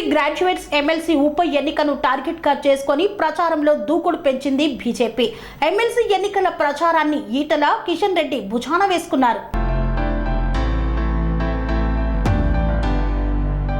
BJP graduates MLC ఉప ఎన్నికను టార్గెట్గా చేసుకుని ప్రచారంలో దూకుడు పెంచింది బీజేపీ. ఎమ్మెల్సీ ఎన్నికల ప్రచారాన్ని ఈటల కిషన్ రెడ్డి భుజాన వేసుకున్నారు.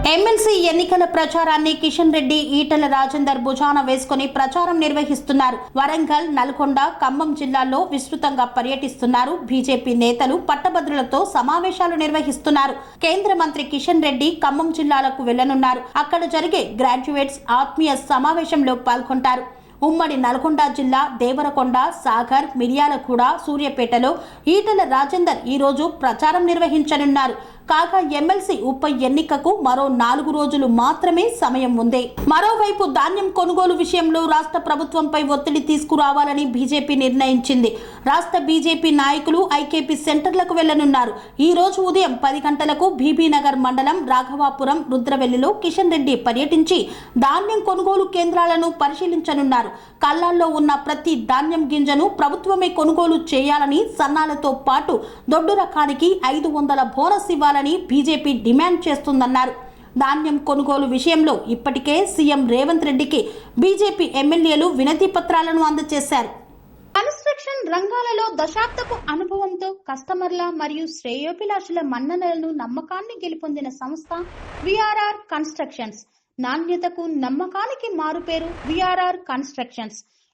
ఎమ్మెల్సీ ఎన్నికల ప్రచారాన్ని కిషన్ రెడ్డి ఈటల రాజేందర్ భుజాన వేసుకుని ప్రచారం నిర్వహిస్తున్నారు. వరంగల్ నల్గొండ ఖమ్మం జిల్లాల్లో విస్తృతంగా పర్యటిస్తున్నారు. బీజేపీ నేతలు పట్టభద్రులతో సమావేశాలు నిర్వహిస్తున్నారు. కేంద్ర మంత్రి కిషన్ రెడ్డి ఖమ్మం జిల్లాలకు వెళ్ళనున్నారు. అక్కడ జరిగే గ్రాడ్యుయేట్స్ ఆత్మీయ సమావేశంలో పాల్గొంటారు. ఉమ్మడి నల్గొండ జిల్లా దేవరకొండ సాగర్ మిర్యాలగూడ సూర్యపేటలో ఈటల రాజేందర్ ఈరోజు ప్రచారం నిర్వహించనున్నారు. కాగా ఎమ్మెల్సీ ఉప ఎన్నికకు మరో నాలుగు రోజులు మాత్రమే సమయం ఉంది. మరోవైపు ధాన్యం కొనుగోలు విషయంలో రాష్ట్ర ప్రభుత్వంపై ఒత్తిడి తీసుకురావాలని బీజేపీ నిర్ణయించింది. రాష్ట్ర బీజేపీ నాయకులు ఐకేపీ సెంటర్లకు వెళ్ళనున్నారు. ఈ రోజు ఉదయం పది గంటలకు బీబీనగర్ మండలం రాఘవాపురం రుద్రవెల్లిలో కిషన్ రెడ్డి పర్యటించి ధాన్యం కొనుగోలు కేంద్రాలను పరిశీలించనున్నారు. కళ్ళాల్లో ఉన్న ప్రతి ధాన్యం గింజను ప్రభుత్వమే కొనుగోలు చేయాలని సన్నాలతో పాటు దొడ్డు రకానికి ఐదు వందల బోనస్ ఇవ్వాలని బీజేపీ డిమాండ్ చేస్తుందన్నారు. ధాన్యం కొనుగోలు విషయంలో ఇప్పటికే సీఎం రేవంత్ రెడ్డికి బీజేపీ ఎమ్మెల్యేలు వినతి పత్రాలను అందజేశారు. కన్స్ట్రక్షన్ రంగాలలో దశాబ్దపు అనుభవంతో కస్టమర్ల మరియు శ్రేయోభిలాషుల మన్ననలను నమ్మకాన్ని గెలుపొందిన సంస్థ విఆర్ఆర్ కన్స్ట్రక్షన్స్. నాణ్యతకు నమ్మకానికి మారుపేరు VRR constructions.